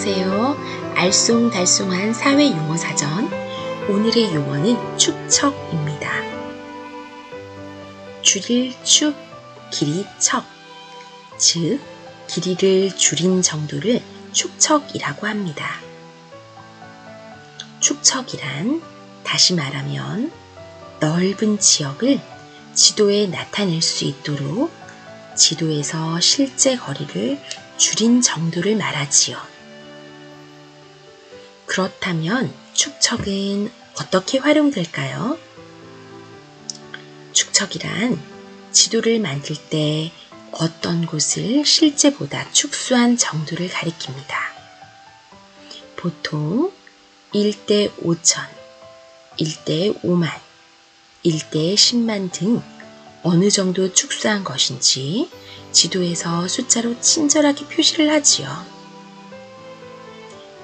안녕하세요. 알쏭달쏭한 사회 용어 사전. 오늘의 용어는 축척입니다. 줄일 축, 길이 척. 즉, 길이를 줄인 정도를 축척이라고 합니다. 축척이란 다시 말하면 넓은 지역을 지도에 나타낼 수 있도록 지도에서 실제 거리를 줄인 정도를 말하지요. 그렇다면 축척은 어떻게 활용될까요? 축척이란 지도를 만들 때 어떤 곳을 실제보다 축소한 정도를 가리킵니다. 보통 1대 5천, 1대 5만, 1대 10만 등 어느 정도 축소한 것인지 지도에서 숫자로 친절하게 표시를 하지요.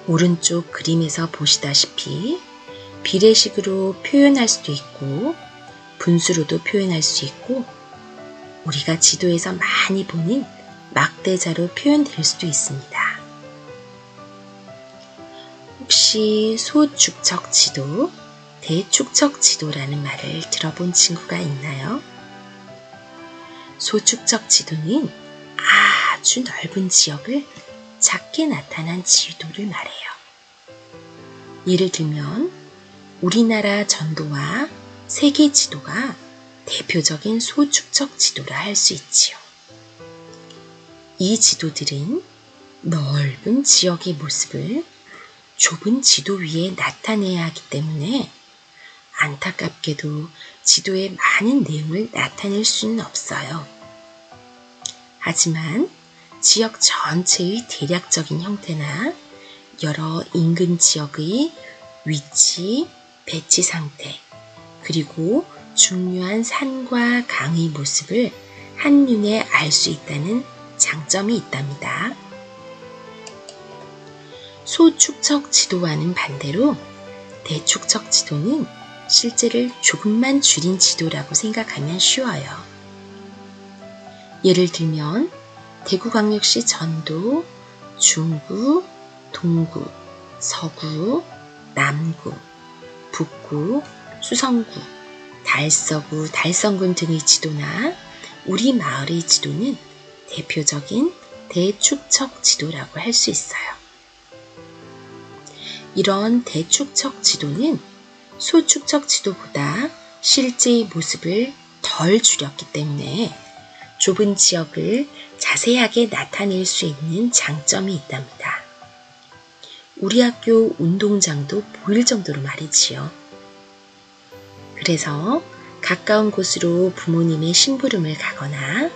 오른쪽 그림에서 보시다시피 비례식으로 표현할 수도 있고 분수로도 표현할 수 있고 우리가 지도에서 많이 보는 막대자로 표현될 수도 있습니다. 혹시 소축척 지도, 대축척 지도라는 말을 들어본 친구가 있나요? 소축적 지도는 아주 넓은 지역을 작게 나타난 지도를 말해요. 예를 들면 우리나라 전도와 세계 지도가 대표적인 소축적 지도라 할 수 있지요. 이 지도들은 넓은 지역의 모습을 좁은 지도 위에 나타내야 하기 때문에 안타깝게도 지도에 많은 내용을 나타낼 수는 없어요. 하지만 지역 전체의 대략적인 형태나 여러 인근 지역의 위치, 배치 상태, 그리고 중요한 산과 강의 모습을 한눈에 알 수 있다는 장점이 있답니다. 소축척 지도와는 반대로 대축척 지도는 실제를 조금만 줄인 지도라고 생각하면 쉬워요. 예를 들면 대구광역시 전도, 중구, 동구, 서구, 남구, 북구, 수성구, 달서구, 달성군 등의 지도나 우리 마을의 지도는 대표적인 대축척 지도라고 할 수 있어요. 이런 대축척 지도는 소축척 지도보다 실제의 모습을 덜 줄였기 때문에 좁은 지역을 자세하게 나타낼 수 있는 장점이 있답니다. 우리 학교 운동장도 보일 정도로 말이지요. 그래서 가까운 곳으로 부모님의 심부름을 가거나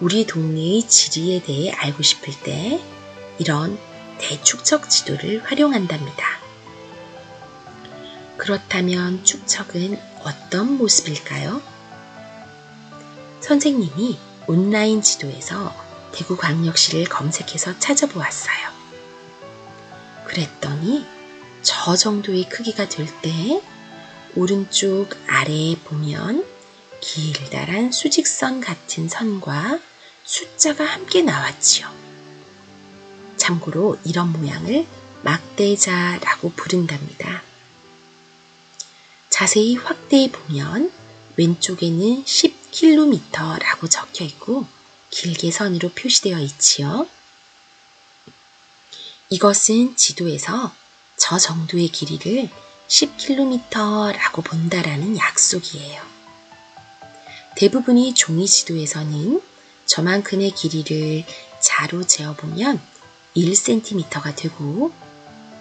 우리 동네의 지리에 대해 알고 싶을 때 이런 대축척 지도를 활용한답니다. 그렇다면 축척은 어떤 모습일까요? 선생님이 온라인 지도에서 대구광역시를 검색해서 찾아보았어요. 그랬더니 저 정도의 크기가 될 때 오른쪽 아래에 보면 길다란 수직선 같은 선과 숫자가 함께 나왔지요. 참고로 이런 모양을 막대자라고 부른답니다. 자세히 확대해 보면 왼쪽에는 10km라고 적혀 있고 길게 선으로 표시되어 있지요. 이것은 지도에서 저 정도의 길이를 10km라고 본다라는 약속이에요. 대부분이 종이 지도에서는 저만큼의 길이를 자로 재어보면 1cm가 되고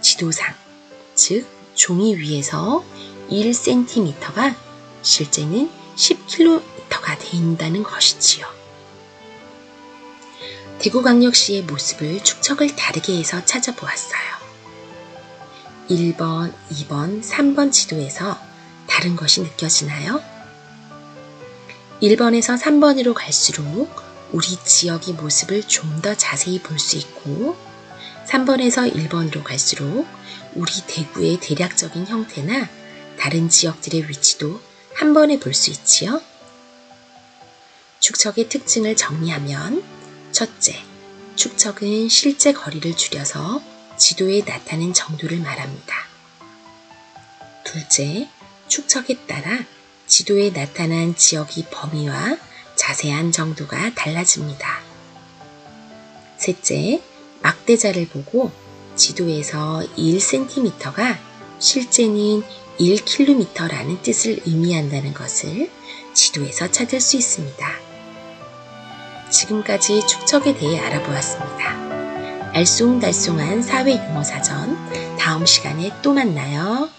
지도상, 즉 종이 위에서 1cm가 실제는 10km가 된다는 것이지요. 대구광역시의 모습을 축척을 다르게 해서 찾아보았어요. 1번, 2번, 3번 지도에서 다른 것이 느껴지나요? 1번에서 3번으로 갈수록 우리 지역의 모습을 좀 더 자세히 볼 수 있고 3번에서 1번으로 갈수록 우리 대구의 대략적인 형태나 다른 지역들의 위치도 한 번에 볼 수 있지요. 축척의 특징을 정리하면 첫째, 축척은 실제 거리를 줄여서 지도에 나타낸 정도를 말합니다. 둘째, 축척에 따라 지도에 나타난 지역의 범위와 자세한 정도가 달라집니다. 셋째, 막대자를 보고 지도에서 1cm가 실제는 1km라는 뜻을 의미한다는 것을 지도에서 찾을 수 있습니다. 지금까지 축척에 대해 알아보았습니다. 알쏭달쏭한 사회 용어 사전 다음 시간에 또 만나요.